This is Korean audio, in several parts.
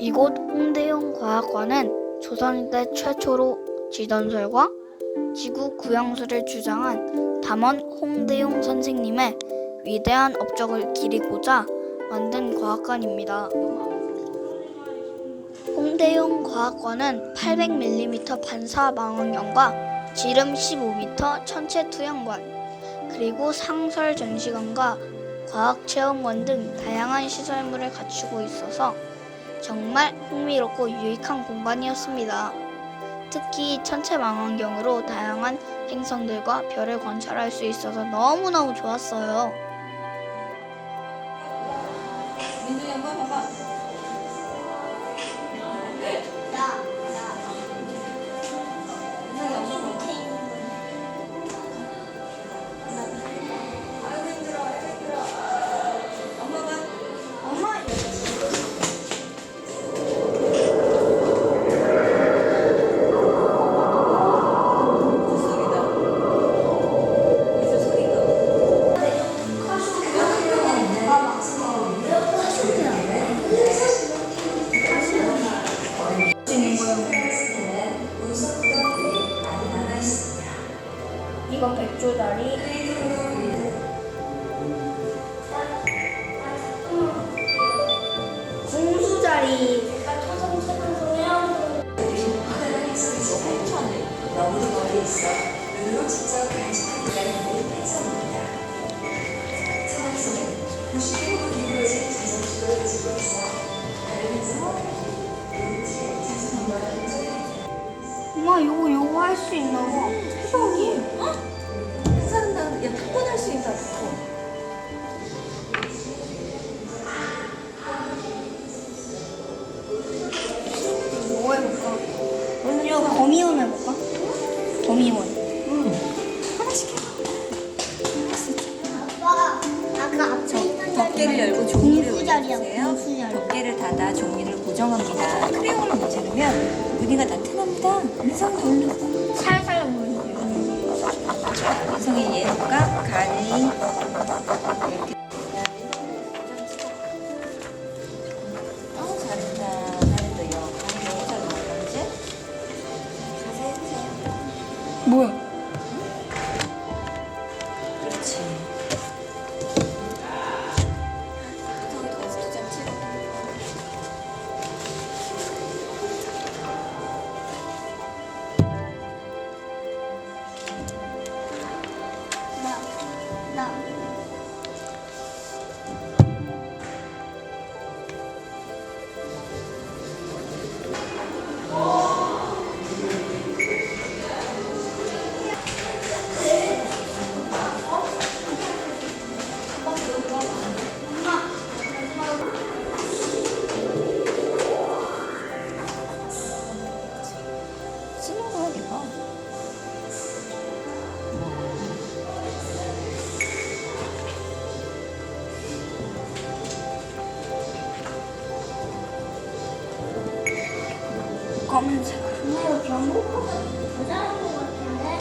이곳 홍대용 과학관은 조선시대 최초로 지전설과 지구 구형술을 주장한 담원 홍대용 선생님의 위대한 업적을 기리고자 만든 과학관입니다. 홍대용 과학관은 800mm 반사 망원경과 지름 15m 천체 투영관, 그리고 상설 전시관과 과학 체험관 등 다양한 시설물을 갖추고 있어서 정말 흥미롭고 유익한 공간이었습니다. 특히 천체 망원경으로 다양한 행성들과 별을 관찰할 수 있어서 너무너무 좋았어요. 민준이 한번 봐봐. 6조다리 궁수자리 와 이거 요거 요거 할 수 있나 봐. 해석이. 야 타고날 수 있다. 타고. 뭐 해볼까? 오늘 이거 거미원 해볼까? 거미원. 아빠, 아까 앞에 있는 덮개를 열고 종이를 공수자리야, 올려주세요. 공수자리. 덮개를 닫아 종이를 고정합니다. 크레용을 문지르면 무늬가 나타납니다. 민성이 올려. 살살 보 민성이 예과 간이 이렇게. 어 잘한다. 잘 나. 검은색. 잘한 것 같은데?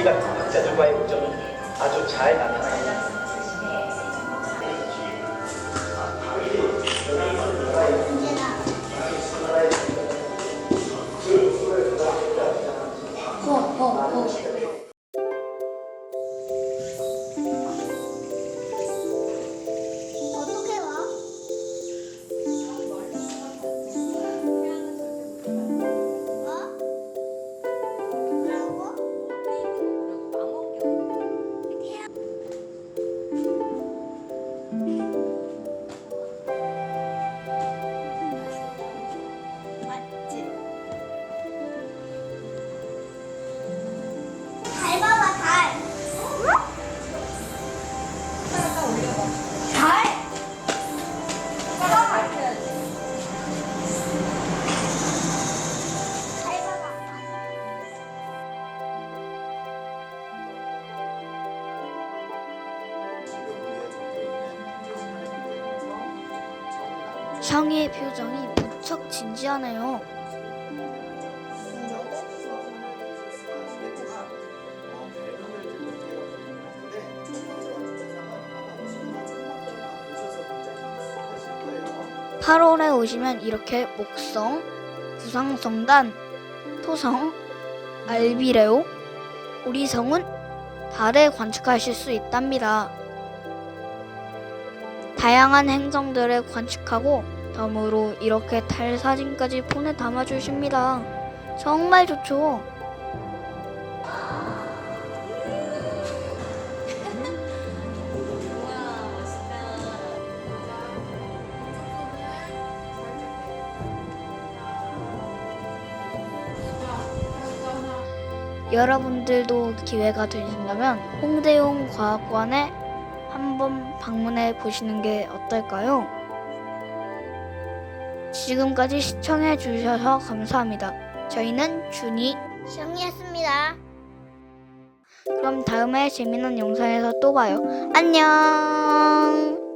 이 같은 학자들과의 우정이 아주 잘 나타납니 성희의 표정이 무척 진지하네요. 팔월에 오시면 이렇게 목성, 구상성단, 토성, 알비레오, 우리 성은 달에 관측하실 수 있답니다. 다양한 행성들을 관측하고 덤으로 이렇게 달 사진까지 폰에 담아주십니다. 정말 좋죠. 여러분들도 기회가 되신다면 홍대용 과학관에 한번 방문해 보시는 게 어떨까요? 지금까지 시청해 주셔서 감사합니다. 저희는 준이. 정이었습니다. 그럼 다음에 재미난 영상에서 또 봐요. 안녕!